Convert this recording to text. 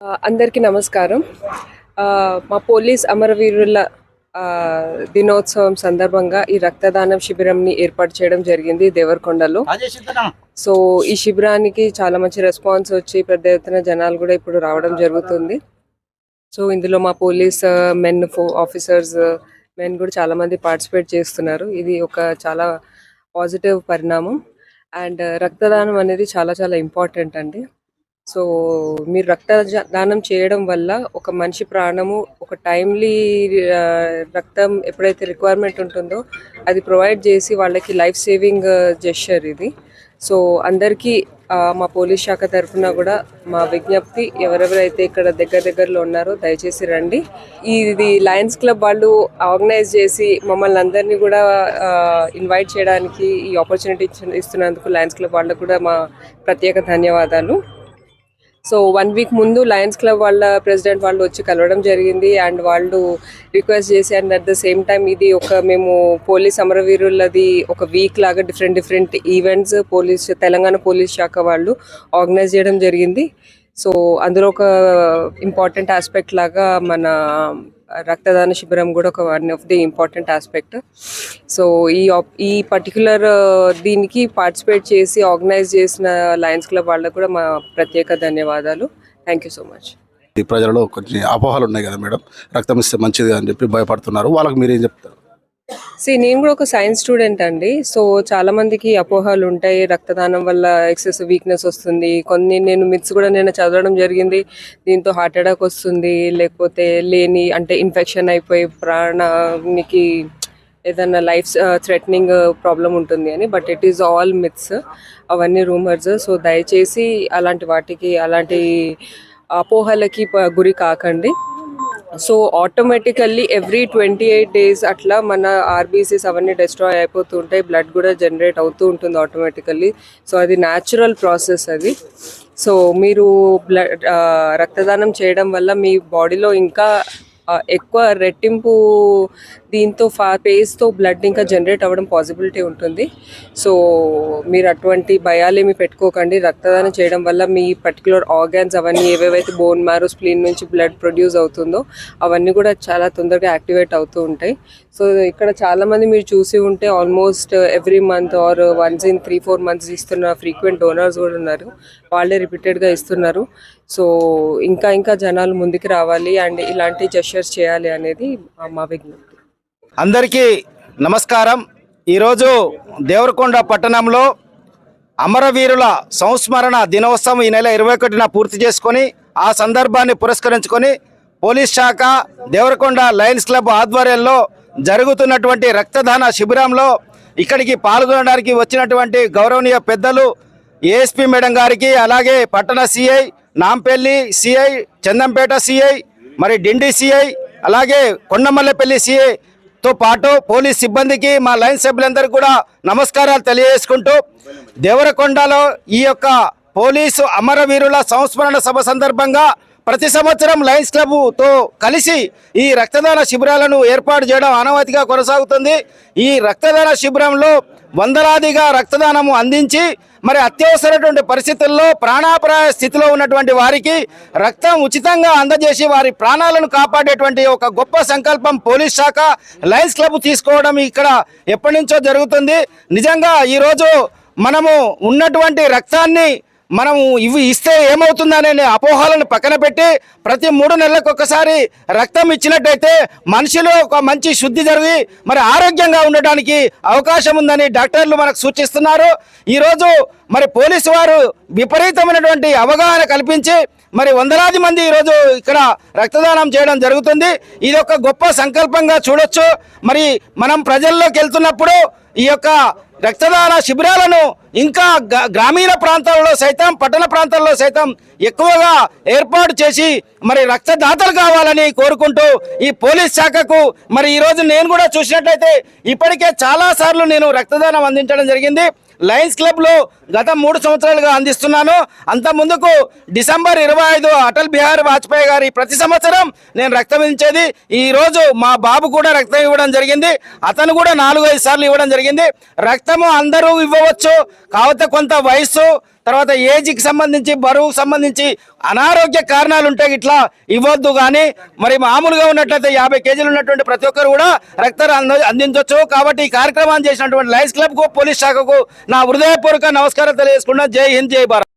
అందరికీ నమస్కారం. మా పోలీస్ అమరవీరుల దినోత్సవం సందర్భంగా ఈ రక్తదానం శిబిరంని ఏర్పాటు చేయడం జరిగింది దేవరకొండలో. సో ఈ శిబిరానికి చాలా మంచి రెస్పాన్స్ వచ్చి పెద్ద ఎత్తున జనాలు కూడా ఇప్పుడు రావడం జరుగుతుంది. సో ఇందులో మా పోలీస్ మెన్ ఆఫీసర్స్ మెన్ కూడా చాలా మంది పార్టిసిపేట్ చేస్తున్నారు. ఇది ఒక చాలా పాజిటివ్ పరిణామం. అండ్ రక్తదానం అనేది చాలా చాలా ఇంపార్టెంట్ అండి. సో మీరు రక్త దానం చేయడం వల్ల ఒక మనిషి ప్రాణము ఒక టైమ్లీ రక్తం ఎప్పుడైతే రిక్వైర్మెంట్ ఉంటుందో అది ప్రొవైడ్ చేసి వాళ్ళకి లైఫ్ సేవింగ్ జెస్చర్ ఇది. సో అందరికీ మా పోలీస్ శాఖ తరఫున కూడా మా విజ్ఞప్తి ఎవరెవరైతే ఇక్కడ దగ్గర దగ్గరలో ఉన్నారో దయచేసి రండి. ఇది లయన్స్ క్లబ్ వాళ్ళు ఆర్గనైజ్ చేసి మమ్మల్ని అందరినీ కూడా ఇన్వైట్ చేయడానికి ఈ ఆపర్చునిటీ ఇస్తున్నందుకు లయన్స్ క్లబ్ వాళ్ళకు కూడా మా ప్రత్యేక ధన్యవాదాలు. సో వన్ వీక్ ముందు లయన్స్ క్లబ్ వాళ్ళ ప్రెసిడెంట్ వాళ్ళు వచ్చి కలవడం జరిగింది అండ్ వాళ్ళు రిక్వెస్ట్ చేసి and at the same time ఇది ఒక మేము పోలీస్ అమరవీరులది ఒక వీక్ లాగా different different events police Telangana police శాఖ వాళ్ళు ఆర్గనైజ్ చేయడం జరిగింది. సో అందులో ఒక ఇంపార్టెంట్ ఆస్పెక్ట్ లాగా మన రక్తదాన శిబిరం కూడా ఒక one of the important aspect so ఈ ఈ పర్టికులర్ uh, దీనికి పార్టిసిపేట్ చేసి ఆర్గనైజ్ చేసిన లయన్స్ క్లబ్ వాళ్ళకు కూడా మా ప్రత్యేక ధన్యవాదాలు. థ్యాంక్ యూ సో మచ్ ఈ ప్రజలలో కొన్ని అపోహలు ఉన్నాయి కదా మేడం. రక్తం ఇస్తే మంచిది అని చెప్పి భయపడుతున్నారు. వాళ్ళకి మీరేం చెప్తారు? సి నేను కూడా ఒక సైన్స్ స్టూడెంట్ అండి. సో చాలా మందికి అపోహలు ఉంటాయి. రక్తదానం వల్ల ఎక్సెస్ వీక్నెస్ వస్తుంది. కొన్ని నేను మిత్స్ కూడా నేను చదవడం జరిగింది. దీంతో హార్ట్ అటాక్ వస్తుంది. లేకపోతే లేని అంటే ఇన్ఫెక్షన్ అయిపోయి ప్రాణానికి ఏదన్నా లైఫ్ థ్రెటనింగ్ ప్రాబ్లం ఉంటుంది అని. But it is all myths అవన్నీ రూమర్స్ సో దయచేసి అలాంటి వాటికి అలాంటి అపోహలకి గురి కాకండి. So automatically every twenty eight days అట్లా మన ఆర్బీసీస్ అవన్నీ డిస్ట్రాయ్ అయిపోతూ ఉంటాయి బ్లడ్ కూడా జనరేట్ అవుతూ ఉంటుంది ఆటోమేటికల్లీ సో అది న్యాచురల్ ప్రాసెస్ అది. సో మీరు బ్లడ్ రక్తదానం చేయడం వల్ల మీ బాడీలో ఇంకా ఎక్కువ రెట్టింపు దీంతో ఫా పేస్తో బ్లడ్ ఇంకా జనరేట్ అవ్వడం పాసిబిలిటీ ఉంటుంది. సో మీరు అటువంటి భయాలేమి పెట్టుకోకండి. రక్తదానం చేయడం వల్ల మీ పర్టికులర్ ఆర్గాన్స్ అవన్నీ ఏవేవైతే బోన్ మ్యారో స్ప్లీన్ నుంచి బ్లడ్ ప్రొడ్యూస్ అవుతుందో అవన్నీ కూడా చాలా తొందరగా యాక్టివేట్ అవుతూ ఉంటాయి. సో ఇక్కడ చాలామంది మీరు చూసి ఉంటే almost every month or once in three four months ఇస్తున్న ఫ్రీక్వెంట్ డోనర్స్ కూడా ఉన్నారు. వాళ్ళే రిపీటెడ్గా ఇస్తున్నారు. సో ఇంకా ఇంకా జనాలు ముందుకు రావాలి. అండ్ ఇలాంటి జెషర్స్ చేయాలి అనేది మా- మా విజ్ఞప్తి. అందరికీ నమస్కారం. ఈరోజు దేవరకొండ పట్టణంలో అమరవీరుల సంస్మరణ దినోత్సవం ఈ నెల ఇరవై ఒకటిన పూర్తి చేసుకొని ఆ సందర్భాన్ని పురస్కరించుకొని పోలీస్ శాఖ దేవరకొండ లయన్స్ క్లబ్ ఆధ్వర్యంలో జరుగుతున్నటువంటి రక్తదాన శిబిరంలో ఇక్కడికి పాల్గొనడానికి వచ్చినటువంటి గౌరవనీయ పెద్దలు ఏఎస్పీ మేడం గారికి అలాగే పట్టణ CI Nampally CI Chandampet CI మరి డిండి సిఐ అలాగే కొండమల్లెపల్లి సిఐ తో పాటు పోలీస్ సిబ్బందికి మా లైన్ సభ్యులందరూ కూడా నమస్కారాలు తెలియజేసుకుంటూ దేవరకొండలో ఈ యొక్క పోలీసు అమరవీరుల సంస్మరణ సభ సందర్భంగా ప్రతి సంవత్సరం లయన్స్ క్లబ్తో కలిసి ఈ రక్తదాన శిబిరాలను ఏర్పాటు చేయడం ఆనవాతిగా కొనసాగుతుంది. ఈ రక్తదాన శిబిరంలో వందలాదిగా రక్తదానము అందించి మరి అత్యవసరటువంటి పరిస్థితుల్లో ప్రాణాపాయ స్థితిలో ఉన్నటువంటి వారికి రక్తం ఉచితంగా అందజేసి వారి ప్రాణాలను కాపాడేటువంటి ఒక గొప్ప సంకల్పం పోలీస్ శాఖ లయన్స్ క్లబ్ తీసుకోవడం ఇక్కడ ఎప్పటి నుంచో జరుగుతుంది. నిజంగా ఈరోజు మనము ఉన్నటువంటి రక్తాన్ని మనం ఇవి ఇస్తే ఏమవుతుందనే అపోహలను పక్కన పెట్టి ప్రతి మూడు నెలలకు ఒకసారి రక్తం ఇచ్చినట్టయితే మనిషిలో ఒక మంచి శుద్ధి జరిగి మరి ఆరోగ్యంగా ఉండడానికి అవకాశం ఉందని డాక్టర్లు మనకు సూచిస్తున్నారు. ఈరోజు మరి పోలీసు వారు విపరీతమైనటువంటి అవగాహన కల్పించి మరి వందలాది మంది ఈరోజు ఇక్కడ రక్తదానం చేయడం జరుగుతుంది. ఇది ఒక గొప్ప సంకల్పంగా చూడొచ్చు. మరి మనం ప్రజల్లోకి వెళ్తున్నప్పుడు ఈ యొక్క రక్తదాన శిబిరాలను ఇంకా గ- గ్రామీణ ప్రాంతాల్లో సైతం పట్టణ ప్రాంతాల్లో సైతం ఎక్కువగా ఏర్పాటు చేసి మరి రక్తదాతలు కావాలని కోరుకుంటూ ఈ పోలీస్ శాఖకు మరి ఈరోజు నేను కూడా చూసినట్లయితే ఇప్పటికే చాలా సార్లు నేను రక్తదానం అందించడం జరిగింది. లయన్స్ క్లబ్లో గత మూడు సంవత్సరాలుగా అందిస్తున్నాను. అంత ముందుకు డిసెంబర్ ఇరవై ఐదు అటల్ బిహారీ వాజ్పేయి గారి ప్రతి సంవత్సరం నేను రక్తం ఇచ్చేది. ఈరోజు మా బాబు కూడా రక్తం ఇవ్వడం జరిగింది. అతను కూడా నాలుగు ఐదు సార్లు ఇవ్వడం జరిగింది. రక్త మొత్తము అందరూ ఇవ్వవచ్చు. కాకపోతే కొంత వయస్సు తర్వాత ఏజ్కి సంబంధించి బరువుకు సంబంధించి అనారోగ్య కారణాలు ఉంటాయి ఇట్లా ఇవ్వద్దు కానీ మరి మామూలుగా ఉన్నట్లయితే యాభై కేజీలు ఉన్నటువంటి ప్రతి ఒక్కరు కూడా రక్తం అందించవచ్చు కాబట్టి ఈ కార్యక్రమాన్ని చేసినటువంటి లైన్స్ క్లబ్కు పోలీస్ శాఖకు నా హృదయపూర్వక నమస్కారం తెలియజేసుకున్నా జై హింద్ జై భారత్.